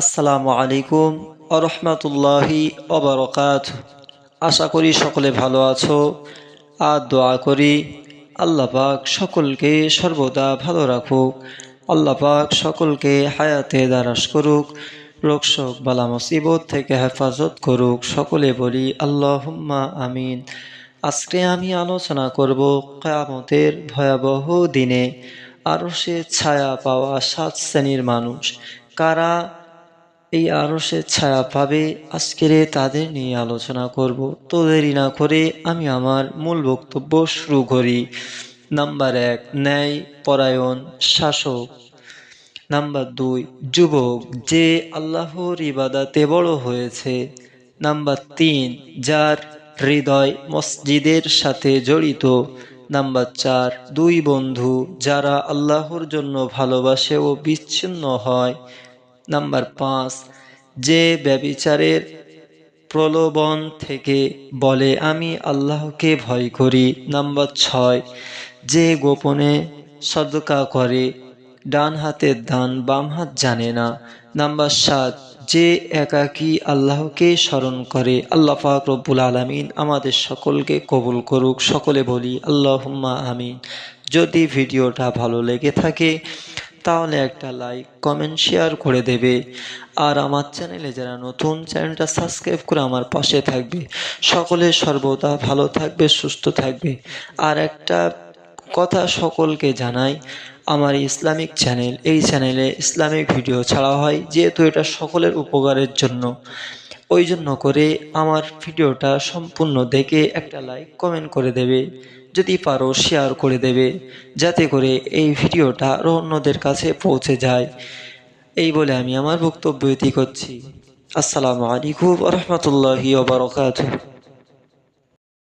আসসালামু আলাইকুম আরহামতুল্লাহি অবরকাত আশা করি সকলে ভালো আছো আর দোয়া করি আল্লাহ পাক সকলকে সর্বদা ভালো রাখুক, আল্লাহ পাক সকলকে হায়াতে দারাস করুক, রোগ শোক, বালা মুসিবত থেকে হেফাজত করুক, সকলে বলি আল্লাহুম্মা আমিন। আজকে আমি আলোচনা করব কেয়ামতের ভয়াবহ দিনে আরও সে ছায়া পাওয়া সাত শ্রেণির মানুষ। কারা এই আরসের ছায়া পাবে। আজকের তাদের নিয়ে আলোচনা করব। তো দেরি না করে আমি আমার মূল বক্তব্য শুরু করি। নাম্বার এক, ন্যায়, পরায়ণ, শাসক। নাম্বার দুই, যুবক, যে আল্লাহর ইবাদাতে বড় হয়েছে। নাম্বার তিন, যার হৃদয় মসজিদের সাথে জড়িত। নাম্বার চার, দুই বন্ধু, যারা আল্লাহর জন্য ভালোবাসে ও বিচ্ছিন্ন হয়। নাম্বার পাঁচ, যে ব্যবিচারের প্রলোভন থেকে বলে, আমি আল্লাহকে ভয় করি। নাম্বার ছয়, যে গোপনে সদকা করে ডান হাতের দান বাম হাত জানে না। নাম্বার সাত, যে একাকী আল্লাহকে স্মরণ করে, আল্লাহ পাক রব্বুল আলমিন আমাদের সকলকে কবুল করুক। সকলে বলি আল্লাহ আমিন। যদি ভিডিওটা ভালো লেগে থাকে তাহলে একটা লাইক কমেন্ট শেয়ার করে দেবে। আর আমার চ্যানেলে যারা নতুন চ্যানেলটা সাবস্ক্রাইব করে আমার পাশে থাকবে। সকলে সর্বদা ভালো থাকবে, সুস্থ থাকবে। আর একটা কথা সকলকে জানাই, আমার ইসলামিক চ্যানেল এই চ্যানেলে ইসলামিক ভিডিও ছাড়া হয়, যেহেতু এটা সকলের উপকারের জন্য। ওই জন্য করে আমার ভিডিওটা সম্পূর্ণ দেখে একটা লাইক কমেন্ট করে দেবে, যদি পারো শেয়ার করে দেবে, যাতে করে এই ভিডিওটা আরও অন্যদের কাছে পৌঁছে যায়। এই বলে আমি আমার বক্তব্য ইতি করছি। আসসালামু আলাইকুম রহমতুল্লাহি ওবরকাতুহ